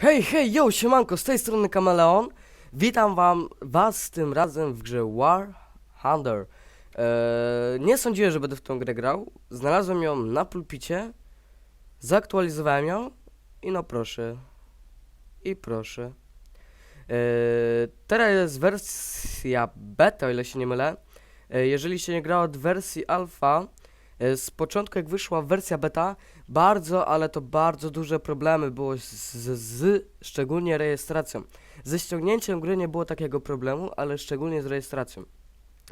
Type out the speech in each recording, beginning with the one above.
Hej, hej, yo, siemanko, z tej strony Kameleon. Witam wam, was tym razem w grze War Thunder. Eee, nie sądziłem, że będę w tą grę grał. Znalazłem ją na pulpicie, zaktualizowałem ją i no proszę. I proszę. Eee, teraz jest wersja beta, o ile się nie mylę. Eee, jeżeli się nie grało od wersji alfa, z początku jak wyszła wersja beta, bardzo, ale to bardzo duże problemy było z, z, z szczególnie rejestracją. Ze ściągnięciem gry nie było takiego problemu, ale szczególnie z rejestracją.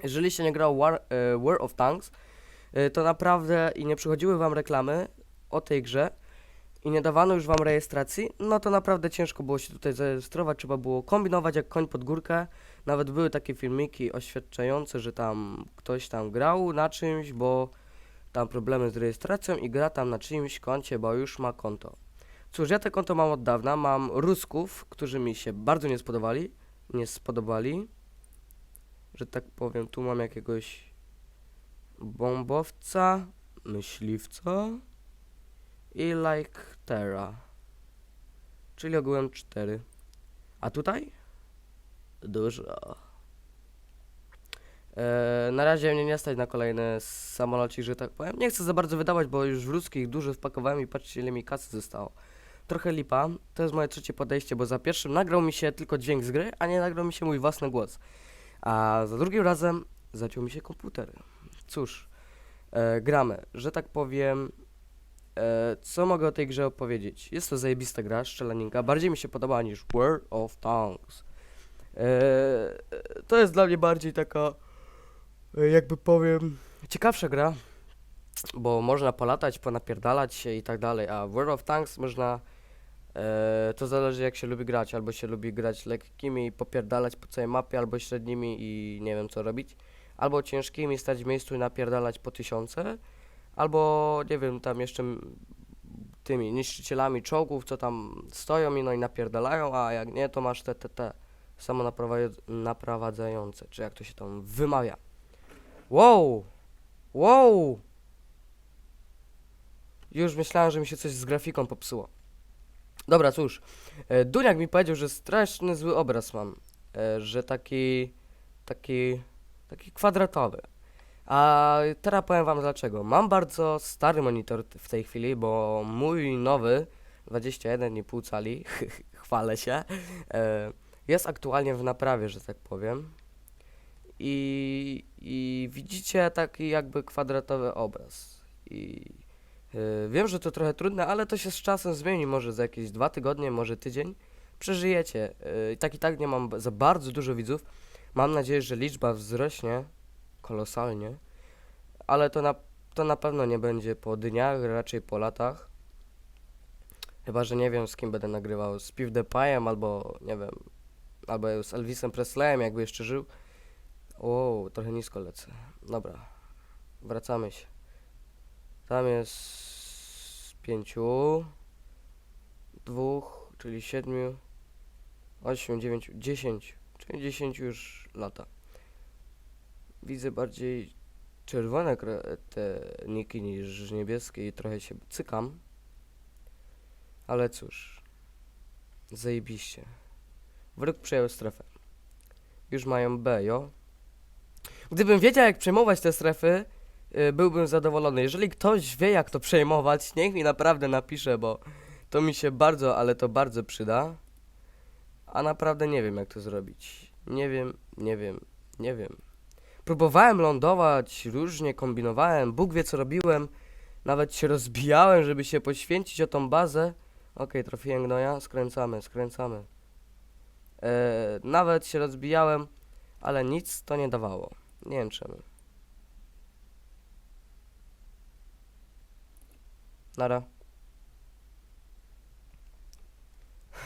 Jeżeli się nie grało War, e, War of Tanks, e, to naprawdę i nie przychodziły wam reklamy o tej grze i nie dawano już wam rejestracji, no to naprawdę ciężko było się tutaj zarejestrować, trzeba było kombinować jak koń pod górkę. Nawet były takie filmiki oświadczające, że tam ktoś tam grał na czymś, bo tam problemy z rejestracją i gra tam na czyimś koncie, bo już ma konto. Cóż, ja te konto mam od dawna, mam Rusków, którzy mi się bardzo nie spodobali, nie spodobali, że tak powiem, tu mam jakiegoś bombowca, myśliwca i like Terra, czyli ogółem cztery. A tutaj? Dużo. E, na razie mnie nie stać na kolejny samolocik, że tak powiem. Nie chcę za bardzo wydawać, bo już w ruskich dużo wpakowałem i patrzcie ile mi kasy zostało. Trochę lipa. To jest moje trzecie podejście, bo za pierwszym nagrał mi się tylko dźwięk z gry, a nie nagrał mi się mój własny głos. A za drugim razem zaciął mi się komputer. Cóż, e, gramy, że tak powiem. E, co mogę o tej grze opowiedzieć? Jest to zajebista gra, strzelaninka. Bardziej mi się podoba niż World of Tanks. E, to jest dla mnie bardziej taka jakby powiem, ciekawsza gra, bo można polatać, ponapierdalać się i tak dalej, a w World of Tanks można, e, to zależy jak się lubi grać, albo się lubi grać lekkimi i popierdalać po całej mapie, albo średnimi i nie wiem co robić, albo ciężkimi stać w miejscu i napierdalać po tysiące, albo nie wiem, tam jeszcze tymi niszczycielami czołgów, co tam stoją i no i napierdalają, a jak nie, to masz te, te, te samonaprowadza- naprowadzające, czy jak to się tam wymawia. Wow! Wow! Już myślałem, że mi się coś z grafiką popsuło. Dobra, cóż. E, Duniak mi powiedział, że straszny zły obraz mam. E, że taki. taki. taki kwadratowy. A teraz powiem wam dlaczego. Mam bardzo stary monitor w tej chwili, bo mój nowy 21,5 cali, chwalę się, e, jest aktualnie w naprawie, że tak powiem. I, I widzicie taki jakby kwadratowy obraz. I y, wiem, że to trochę trudne, ale to się z czasem zmieni. Może za jakieś dwa tygodnie, może tydzień. Przeżyjecie. Y, tak i tak nie mam za bardzo dużo widzów. Mam nadzieję, że liczba wzrośnie kolosalnie. Ale to na, to na pewno nie będzie po dniach, raczej po latach. Chyba, że nie wiem z kim będę nagrywał. Z PewDiePie'em albo nie wiem. Albo z Elvisem Presleyem, jakby jeszcze żył. O, trochę nisko lecę. Dobra, wracamy się. Tam jest pięciu, dwóch, czyli siedmiu, ośmiu, dziewięciu, dziesięć, czyli dziesięciu już lata. Widzę bardziej czerwone te niki niż niebieskie i trochę się cykam. Ale cóż, zajebiście. Wróg przejął strefę. Już mają B, jo? Gdybym wiedział, jak przejmować te strefy, y, byłbym zadowolony. Jeżeli ktoś wie, jak to przejmować, niech mi naprawdę napisze, bo to mi się bardzo, ale to bardzo przyda. A naprawdę nie wiem, jak to zrobić. Nie wiem, nie wiem, nie wiem. Próbowałem lądować, różnie kombinowałem, Bóg wie, co robiłem. Nawet się rozbijałem, żeby się poświęcić o tą bazę. Okej, trafiłem gnoja, skręcamy, skręcamy. E, nawet się rozbijałem, ale nic to nie dawało. Nie wiem czemu. Nara.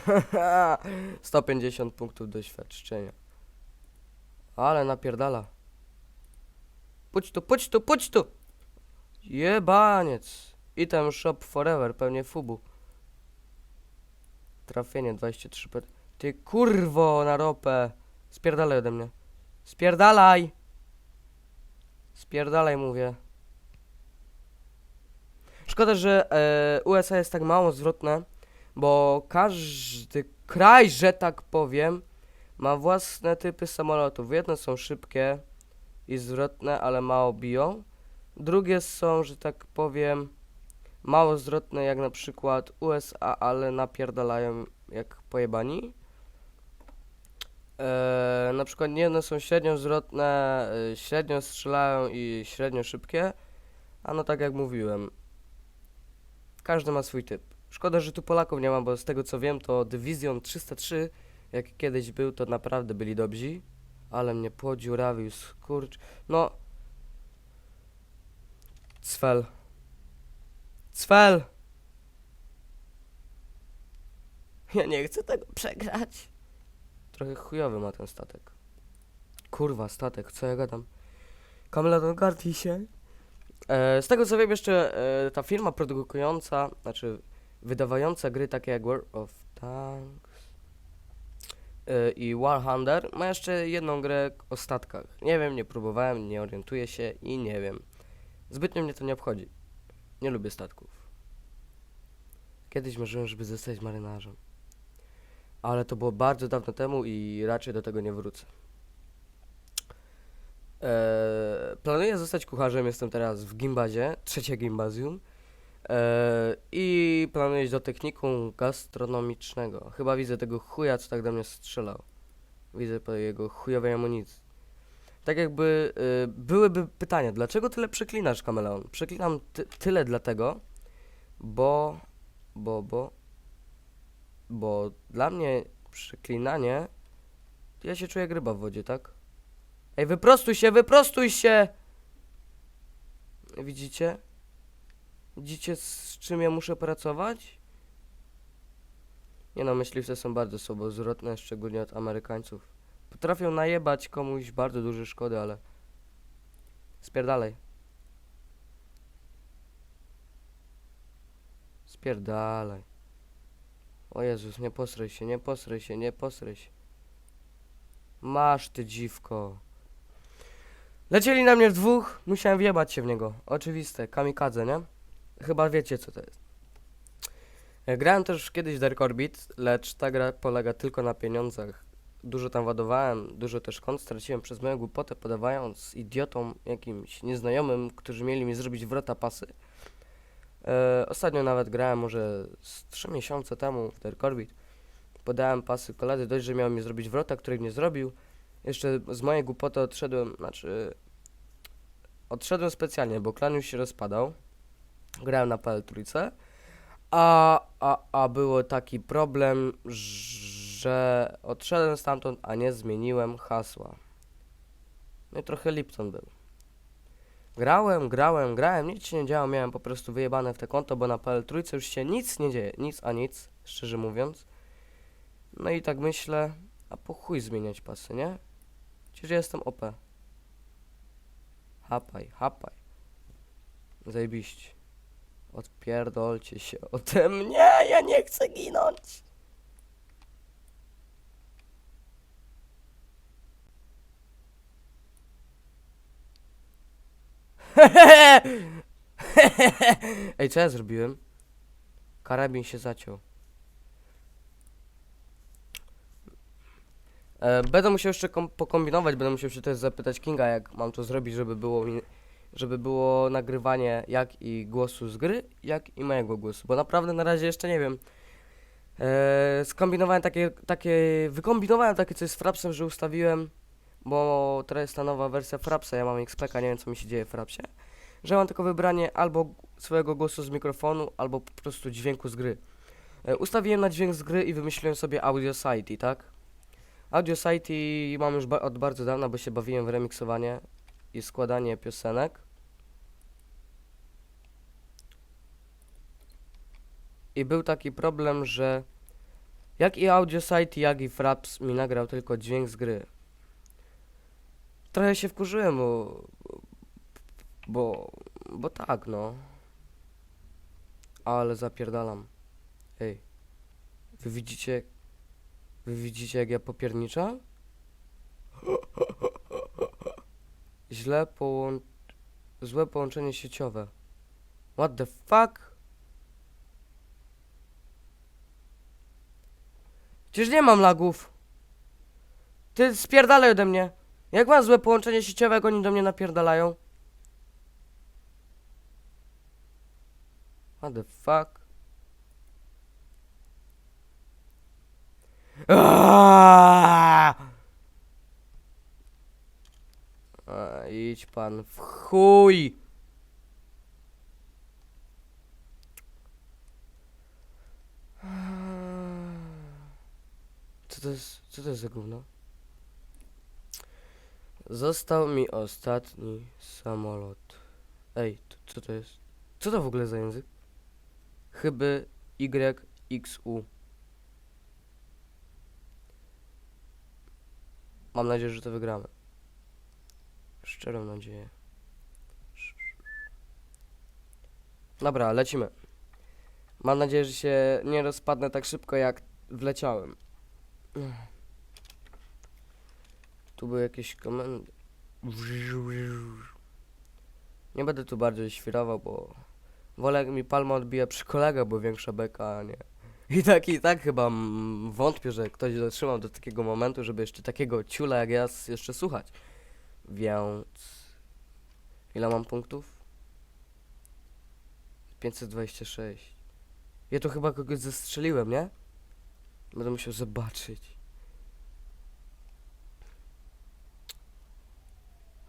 150 punktów doświadczenia. Ale napierdala. Pójdź tu, pójdź tu, pójdź tu! Jebaniec. Item shop forever, pewnie fubu. Trafienie 23 p. Ty kurwo na ropę. Spierdalaj ode mnie. Spierdalaj! Spierdalaj mówię. Szkoda, że e, USA jest tak mało zwrotne, bo każdy kraj, że tak powiem, ma własne typy samolotów. Jedne są szybkie i zwrotne, ale mało biją. Drugie są, że tak powiem, mało zwrotne, jak na przykład USA, ale napierdalają jak pojebani. Eee, na przykład jedne są średnio zwrotne, y, średnio strzelają i średnio szybkie, a no tak jak mówiłem, każdy ma swój typ. Szkoda, że tu Polaków nie ma, bo z tego co wiem, to Dywizjon 303, jak kiedyś był, to naprawdę byli dobrzy, ale mnie podziurawił, skurcz. No. Cfel. Cfel! Ja nie chcę tego przegrać. Trochę chujowy ma ten statek. Kurwa, statek, co ja gadam? Kamela, ogarnij się. E, z tego co wiem jeszcze, e, ta firma produkująca, znaczy wydawająca gry takie jak World of Tanks e, i War Thunder ma jeszcze jedną grę o statkach. Nie wiem, nie próbowałem, nie orientuję się i nie wiem. Zbytnio mnie to nie obchodzi. Nie lubię statków. Kiedyś marzyłem, żeby zostać marynarzem. Ale to było bardzo dawno temu i raczej do tego nie wrócę. Eee, planuję zostać kucharzem, jestem teraz w gimbazie, trzecie gimbazjum. Eee, I planuję iść do technikum gastronomicznego. Chyba widzę tego chuja, co tak do mnie strzelał. Widzę po jego chujowej amunicji. Tak jakby y, byłyby pytania, dlaczego tyle przeklinasz, kameleon? Przeklinam ty tyle dlatego, bo, bo, bo, bo dla mnie przeklinanie, ja się czuję jak ryba w wodzie, tak? Ej, wyprostuj się, wyprostuj się! Widzicie? Widzicie, z czym ja muszę pracować? Nie no, myśliwce są bardzo słabozwrotne, szczególnie od Amerykańców. Potrafią najebać komuś bardzo duże szkody, ale... Spierdalej. Spierdalaj. O Jezus, nie posraj się, nie posraj się, nie posraj się. Masz ty dziwko. Lecieli na mnie w dwóch, musiałem wjebać się w niego. Oczywiste, kamikadze, nie? Chyba wiecie co to jest. E, Grałem też kiedyś Dark Orbit, lecz ta gra polega tylko na pieniądzach. Dużo tam ładowałem, dużo też kont straciłem przez moją głupotę, podawając idiotom jakimś nieznajomym, którzy mieli mi zrobić wrota pasy. E, ostatnio nawet grałem może z 3 miesiące temu w Dark Orbit. Podałem pasy koledzy, dość, że miał mi zrobić wrota, których nie zrobił. Jeszcze z mojej głupoty odszedłem, znaczy... Odszedłem specjalnie, bo klan już się rozpadał. Grałem na PL trójce. A, a, a było taki problem, że odszedłem stamtąd, a nie zmieniłem hasła. No i trochę Lipton był. Grałem, grałem, grałem, nic się nie działo, miałem po prostu wyjebane w te konto, bo na PL trójce już się nic nie dzieje, nic a nic, szczerze mówiąc. No i tak myślę, a po chuj zmieniać pasy, nie? Przecież ja jestem OP. Hapaj, hapaj. Zajebiście. Odpierdolcie się ode mnie, ja nie chcę ginąć. Ej, co ja zrobiłem? Karabin się zaciął. E, będę musiał jeszcze kom- pokombinować, będę musiał się też zapytać Kinga, jak mam to zrobić, żeby było żeby było nagrywanie jak i głosu z gry, jak i mojego głosu, bo naprawdę na razie jeszcze nie wiem. E, skombinowałem takie, takie, wykombinowałem takie coś z Frapsem, że ustawiłem, bo teraz jest ta nowa wersja Frapsa, ja mam XPK, nie wiem co mi się dzieje w Frapsie, że mam tylko wybranie albo swojego głosu z mikrofonu, albo po prostu dźwięku z gry. E, ustawiłem na dźwięk z gry i wymyśliłem sobie Audio Society, tak? Audio Society mam już ba- od bardzo dawna, bo się bawiłem w remiksowanie i składanie piosenek. I był taki problem, że jak i Audio Society, jak i Fraps mi nagrał tylko dźwięk z gry. Trochę się wkurzyłem, bo, bo, bo tak, no. Ale zapierdalam. Ej, wy widzicie, wy widzicie jak ja popierniczam? Źle połą... Złe połączenie sieciowe. What the fuck? Przecież nie mam lagów. Ty spierdalaj ode mnie. Jak mam złe połączenie sieciowe, jak oni do mnie napierdalają? What the fuck? Aaaa! A, idź pan w chuj! Co to jest, co to jest za gówno? Został mi ostatni samolot. Ej, to, co to jest? Co to w ogóle za język? Chyby YXU. Mam nadzieję, że to wygramy. Szczerą nadzieję. Dobra, lecimy. Mam nadzieję, że się nie rozpadnę tak szybko jak wleciałem. Tu były jakieś komendy. Nie będę tu bardziej świrował, bo wolę mi palma odbija przy kolega, bo większa beka, a nie. I tak, i tak chyba wątpię, że ktoś dotrzymał do takiego momentu, żeby jeszcze takiego ciula jak ja jeszcze słuchać. Więc... Ile mam punktów? 526. Ja to chyba kogoś zestrzeliłem, nie? Będę musiał zobaczyć.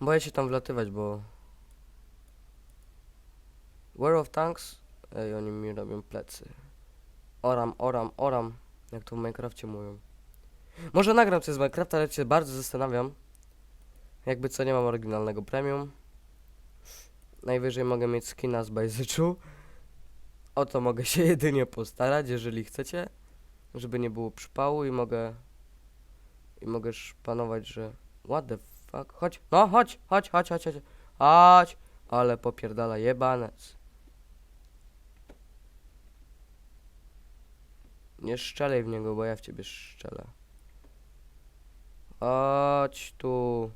Boję się tam wlatywać, bo... War of Tanks? Ej, oni mi robią plecy. Oram, oram, oram. Jak to w Minecrafcie mówią. Może nagram coś z Minecrafta, ale się bardzo zastanawiam. Jakby co, nie mam oryginalnego premium. Najwyżej mogę mieć skina z Bajzyczu. O to mogę się jedynie postarać, jeżeli chcecie. Żeby nie było przypału i mogę... I mogę szpanować, że... What the fuck? Chodź, no chodź, chodź, chodź, chodź, chodź. Chodź! Ale popierdala jebanec. Nie strzelaj w niego, bo ja w ciebie strzelę. Chodź tu.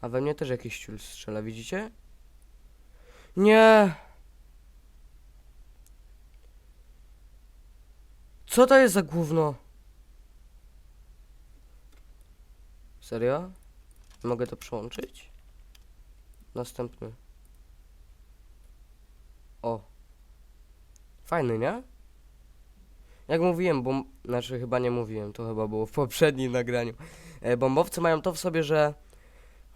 A we mnie też jakiś ciul strzela, widzicie? Nie! Co to jest za gówno? Serio? Mogę to przełączyć? Następny. O. Fajny, nie? Jak mówiłem, bom... Znaczy chyba nie mówiłem, to chyba było w poprzednim nagraniu. E, mają to w sobie, że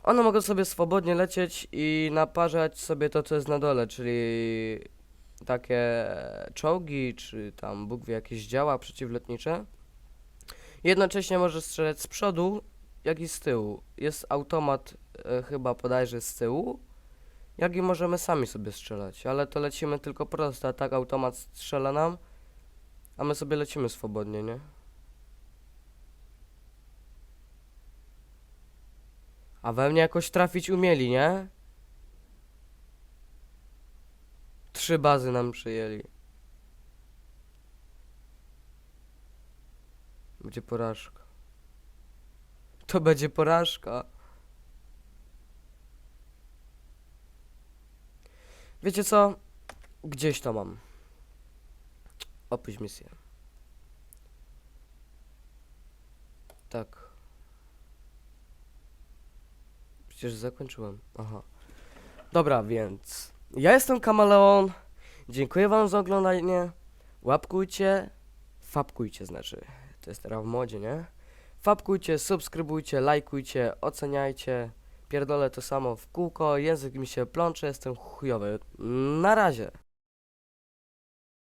one mogą sobie swobodnie lecieć i naparzać sobie to, co jest na dole, czyli takie czołgi, czy tam Bóg wie jakieś działa przeciwlotnicze. Jednocześnie może strzelać z przodu, jak i z tyłu. Jest automat e, chyba bodajże z tyłu, jak i możemy sami sobie strzelać, ale to lecimy tylko prosto, a tak automat strzela nam, a my sobie lecimy swobodnie, nie? A we mnie jakoś trafić umieli, nie? Trzy bazy nam przyjęli. Będzie porażka. To będzie porażka. Wiecie co? Gdzieś to mam. Opuść misję. Tak. Przecież zakończyłem. Aha. Dobra, więc ja jestem Kameleon. Dziękuję wam za oglądanie. Łapkujcie. Fapkujcie znaczy. To jest teraz w modzie, nie? Fapkujcie, subskrybujcie, lajkujcie, oceniajcie. Pierdolę to samo w kółko, język mi się plącze, jestem chujowy. Na razie.